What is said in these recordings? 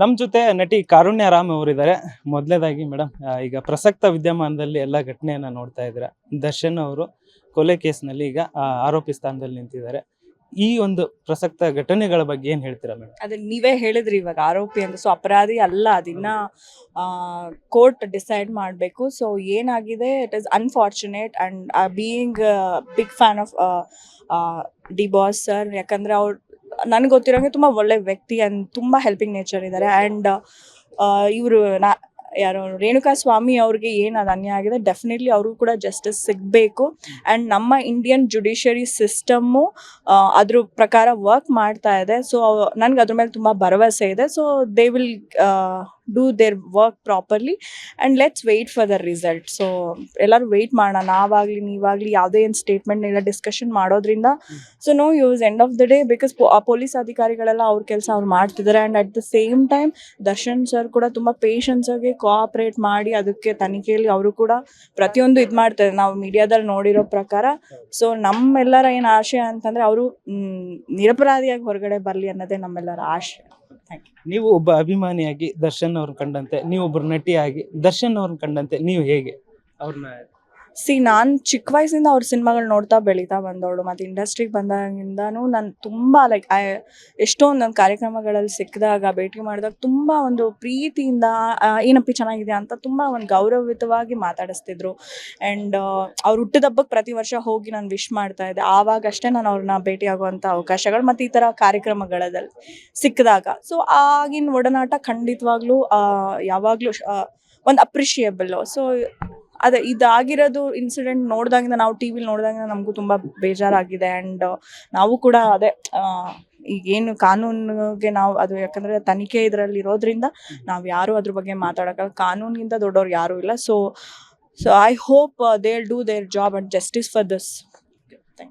ನಮ್ಮ ಜೊತೆ ನಟಿ ಕಾರುಣ್ಯ ರಾಮ್ ಅವರಿದ್ದಾರೆ. ಮೊದಲನೇದಾಗಿ ಮೇಡಮ್ ಈಗ ಪ್ರಸಕ್ತ ವಿದ್ಯಮಾನದಲ್ಲಿ ಎಲ್ಲ ಘಟನೆಯನ್ನ ನೋಡ್ತಾ ಇದ್ದಾರೆ? ದರ್ಶನ್ ಅವರು ಕೊಲೆ ಕೇಸ್ನಲ್ಲಿ ಈಗ ಆರೋಪಿ ಸ್ಥಾನದಲ್ಲಿ ನಿಂತಿದ್ದಾರೆ. ಈ ಒಂದು ಪ್ರಸಕ್ತ ಘಟನೆಗಳ ಬಗ್ಗೆ ಏನ್ ಹೇಳ್ತೀರಾ ಮೇಡಮ್ ಅದನ್ನ ನೀವೇ ಹೇಳಿದ್ರಿ ಇವಾಗ ಆರೋಪಿ ಅಂತ ಸೊ ಅಪರಾಧಿ ಅಲ್ಲ ಅದಿನ್ನ ಕೋರ್ಟ್ ಡಿಸೈಡ್ ಮಾಡಬೇಕು. ಸೊ ಏನಾಗಿದೆ it is unfortunate and being big fan of D boss sir ಯಾಕಂದ್ರೆ ಅವ್ರು ನನಗೆ ಗೊತ್ತಿರೋಂಗೆ ತುಂಬ ಒಳ್ಳೆ ವ್ಯಕ್ತಿ ಅಂಡ್ ತುಂಬ ಹೆಲ್ಪಿಂಗ್ ನೇಚರ್ ಇದ್ದಾರೆ ಆ್ಯಂಡ್ ಇವರು ನಾ ಯಾರು ರೇಣುಕಾ ಸ್ವಾಮಿ ಅವ್ರಿಗೆ ಏನು ಅದು ಅನ್ಯಾಯ ಆಗಿದೆ ಡೆಫಿನೆಟ್ಲಿ ಅವರು ಕೂಡ ಜಸ್ಟಿಸ್ ಸಿಗಬೇಕು. ಆ್ಯಂಡ್ ನಮ್ಮ ಇಂಡಿಯನ್ ಜುಡಿಷಿಯರಿ ಸಿಸ್ಟಮ್ಮು ಅದ್ರ ಪ್ರಕಾರ ವರ್ಕ್ ಮಾಡ್ತಾ ಇದೆ. ಸೊ ನನಗೆ ಅದ್ರ ಮೇಲೆ ತುಂಬ ಭರವಸೆ ಇದೆ. So they will do their work properly and let's wait for the result so ಎಲ್ಲರೂ ವೆಯ್ಟ್ ಮಾಡೋಣ. ನಾವಾಗಲಿ, ನೀವಾಗಲಿ ಯಾವುದೇ ಏನು ಸ್ಟೇಟ್ಮೆಂಟ್ ಇಲ್ಲ ಡಿಸ್ಕಷನ್ ಮಾಡೋದ್ರಿಂದ so no use end of the day because police ಅಧಿಕಾರಿಗಳೆಲ್ಲ ಅವ್ರ ಕೆಲಸ ಅವ್ರು ಮಾಡ್ತಿದ್ದಾರೆ and at the same time Darshan sir ಕೂಡ ತುಂಬ ಪೇಷನ್ಸಾಗಿ ಕೋಆಪ್ರೇಟ್ ಮಾಡಿ ಅದಕ್ಕೆ ತನಿಖೆಯಲ್ಲಿ ಅವರು ಕೂಡ ಪ್ರತಿಯೊಂದು ಇದು ಮಾಡ್ತಾರೆ. ನಾವು ಮೀಡಿಯಾದಲ್ಲಿ ನೋಡಿರೋ ಪ್ರಕಾರ. ಸೊ ನಮ್ಮೆಲ್ಲರ ಏನು ಆಶಯ ಅಂತಂದ್ರೆ ಅವರು ನಿರಪರಾಧಿಯಾಗಿ ಹೊರಗಡೆ ಬರಲಿ ಅನ್ನೋದೇ ನಮ್ಮೆಲ್ಲರ ಆಶಯ ನೀವು ಒಬ್ಬ ಅಭಿಮಾನಿಯಾಗಿ ದರ್ಶನ್ ಅವ್ರನ್ನ ಕಂಡಂತೆ ನೀವು ಒಬ್ಬರು ನಟಿಯಾಗಿ ದರ್ಶನ್ ಅವ್ರನ್ನ ಕಂಡಂತೆ, ನೀವು ಹೇಗೆ? ಅವ್ರನ್ನ ಸಿ ನಾನು ಚಿಕ್ಕ ವಯಸ್ಸಿಂದ ಅವ್ರ ಸಿನಿಮಾಗಳು ನೋಡ್ತಾ ಬೆಳೀತಾ ಬಂದವಳು. ಮತ್ತು ಇಂಡಸ್ಟ್ರಿಗೆ ಬಂದಾಗಿಂದನೂ ನಾನು ತುಂಬ ಲೈಕ್ ಐ ಎಷ್ಟೊಂದು ನನ್ನ ಕಾರ್ಯಕ್ರಮಗಳಲ್ಲಿ ಸಿಕ್ಕಿದಾಗ, ಭೇಟಿ ಮಾಡಿದಾಗ ತುಂಬ ಒಂದು ಪ್ರೀತಿಯಿಂದ ಏನಪ್ಪಿ ಚೆನ್ನಾಗಿದೆ ಅಂತ ತುಂಬ ಒಂದು ಗೌರವಯುತವಾಗಿ ಮಾತಾಡಿಸ್ತಿದ್ರು. ಆ್ಯಂಡ್ ಅವ್ರ ಹುಟ್ಟಿದಬ್ಬಕ್ಕೆ ಪ್ರತಿ ವರ್ಷ ಹೋಗಿ ನಾನು ವಿಶ್ ಮಾಡ್ತಾ ಇದ್ದೆ. ಆವಾಗಷ್ಟೇ ನಾನು ಅವ್ರನ್ನ ಭೇಟಿಯಾಗುವಂಥ ಅವಕಾಶಗಳು ಮತ್ತು ಈ ಥರ ಕಾರ್ಯಕ್ರಮಗಳಲ್ಲಿ ಸಿಕ್ಕಿದಾಗ. ಸೊ ಆಗಿನ ಒಡನಾಟ ಖಂಡಿತವಾಗ್ಲೂ ಯಾವಾಗಲೂ ಒಂದು ಅಪ್ರಿಷಿಯೇಬಲ್ಲು ಸೊ ಅದೇ ಇದಾಗಿರೋದು ಇನ್ಸಿಡೆಂಟ್ ನೋಡ್ದಾಗಿಂದ ನಾವು ಟಿ ವಿಲಿ ನೋಡಿದಾಗಿಂದ ನಮಗೂ ತುಂಬ ಬೇಜಾರಾಗಿದೆ ಆ್ಯಂಡ್ ನಾವು ಕೂಡ ಅದೇ ಆ, ಈಗೇನು ಕಾನೂನಿಗೆ ನಾವು ಅದು ಯಾಕಂದರೆ ತನಿಖೆ ಇದರಲ್ಲಿ ಇರೋದ್ರಿಂದ ನಾವು ಯಾರು ಅದ್ರ ಬಗ್ಗೆ ಮಾತಾಡೋಕ್ಕಲ್ಲ ಕಾನೂನಿಗಿಂತ ದೊಡ್ಡವ್ರು ಯಾರೂ ಇಲ್ಲ. So so I hope they do their job and justice for this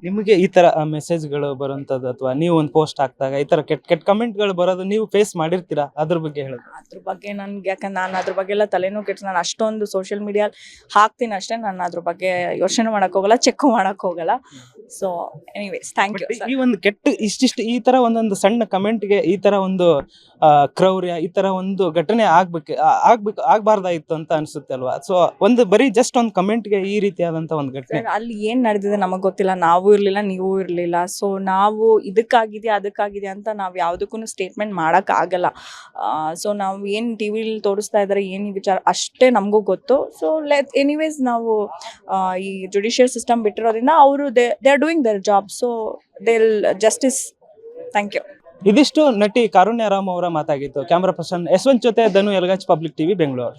ನಿಮಗೆ ಈ ತರ ಮೆಸೇಜ್ಗಳು ಬರುವಂತದ್ದು ಅಥವಾ ನೀವು ಒಂದು ಪೋಸ್ಟ್ ಹಾಕಿದಾಗ ಈ ತರ ಕೆಟ್ಟ ಕೆಟ್ಟ ಕಮೆಂಟ್ಗಳು ಬರೋದು ನೀವು ಫೇಸ್ ಮಾಡಿರ್ತೀರಾ? ಅದ್ರ ಬಗ್ಗೆ ಹೇಳೋದು ಅದ್ರ ಬಗ್ಗೆ ನನ್ಗೆ ಯಾಕಂದ್ರೆ ನಾನು ಅದ್ರ ಬಗ್ಗೆ ಎಲ್ಲ ತಲೆನೂ ಕೆಟ್ಟ ನಾನು ಅಷ್ಟೊಂದು ಸೋಷಿಯಲ್ ಮೀಡಿಯಾ ಹಾಕ್ತೀನಿ ಅಷ್ಟೇ. ನಾನು ಅದ್ರ ಬಗ್ಗೆ ಯೋಚನೆ ಮಾಡಕ್ ಹೋಗಲ್ಲ ಚೆಕ್ ಮಾಡಕ್ ಹೋಗಲ್ಲ. ಸೊ ಎನಿವೇಸ್ ಥ್ಯಾಂಕ್ ಯು ಈ ಒಂದು ಕೆಟ್ಟ ಇಷ್ಟಿಷ್ಟು ಈ ತರ ಒಂದೊಂದು ಸಣ್ಣ ಕಮೆಂಟ್ಗೆ ಈ ತರ ಒಂದು ಕ್ರೌರ್ಯ ಈ ತರ ಒಂದು ಘಟನೆ ಆಗ್ಬೇಕು ಆಗ್ಬೇಕು ಆಗ್ಬಾರ್ದಾಗಿತ್ತು ಅಂತ ಅನ್ಸುತ್ತೆ ಅಲ್ವಾ? ಸೊ ಒಂದು ಬರೀ ಜಸ್ಟ್ ಒಂದು ಕಮೆಂಟ್ಗೆ ಈ ರೀತಿಯಾದಂತ ಒಂದು ಘಟನೆ. ಅಲ್ಲಿ ಏನ್ ನಡೆದಿದೆ ನಮಗ್ ಗೊತ್ತಿಲ್ಲ. ನಾವು ಇರ್ಲಿಲ್ಲ ನೀವು ಇರ್ಲಿಲ್ಲ. ಸೊ ನಾವು ಇದಕ್ಕಾಗಿದೆ ಅದಕ್ಕಾಗಿದೆ ಅಂತ ನಾವು ಯಾವುದಕ್ಕೂ ಸ್ಟೇಟ್ಮೆಂಟ್ ಮಾಡಕ್ ಆಗಲ್ಲ. ಸೊ ನಾವು ಏನ್ ಟಿ ವಿಲಿ ತೋರಿಸ್ತಾ ಇದ್ದಾರೆ ಏನ್ ವಿಚಾರ ಅಷ್ಟೇ ನಮಗೂ ಗೊತ್ತು. ಸೊ ಲೆಟ್ ಎನಿವೇಸ್ ನಾವು ಈ ಜುಡಿಷಿಯಲ್ ಸಿಸ್ಟಮ್ ಬಿಟ್ಟಿರೋದ್ರಿಂದ ಅವರು they are doing their job so they justice thank you ಇದಿಷ್ಟು ನಟಿ ಕಾರುಣ್ಯ ರಾಮ್ ಅವರ ಮಾತಾಗಿತ್ತು ಕ್ಯಾಮ್ರಾ ಪರ್ಸನ್ ಯಶವಂತ್ ಜೊತೆ ಧನು ಯಲಗಾಜ್, ಪಬ್ಲಿಕ್ ಟಿವಿ, ಬೆಂಗಳೂರು.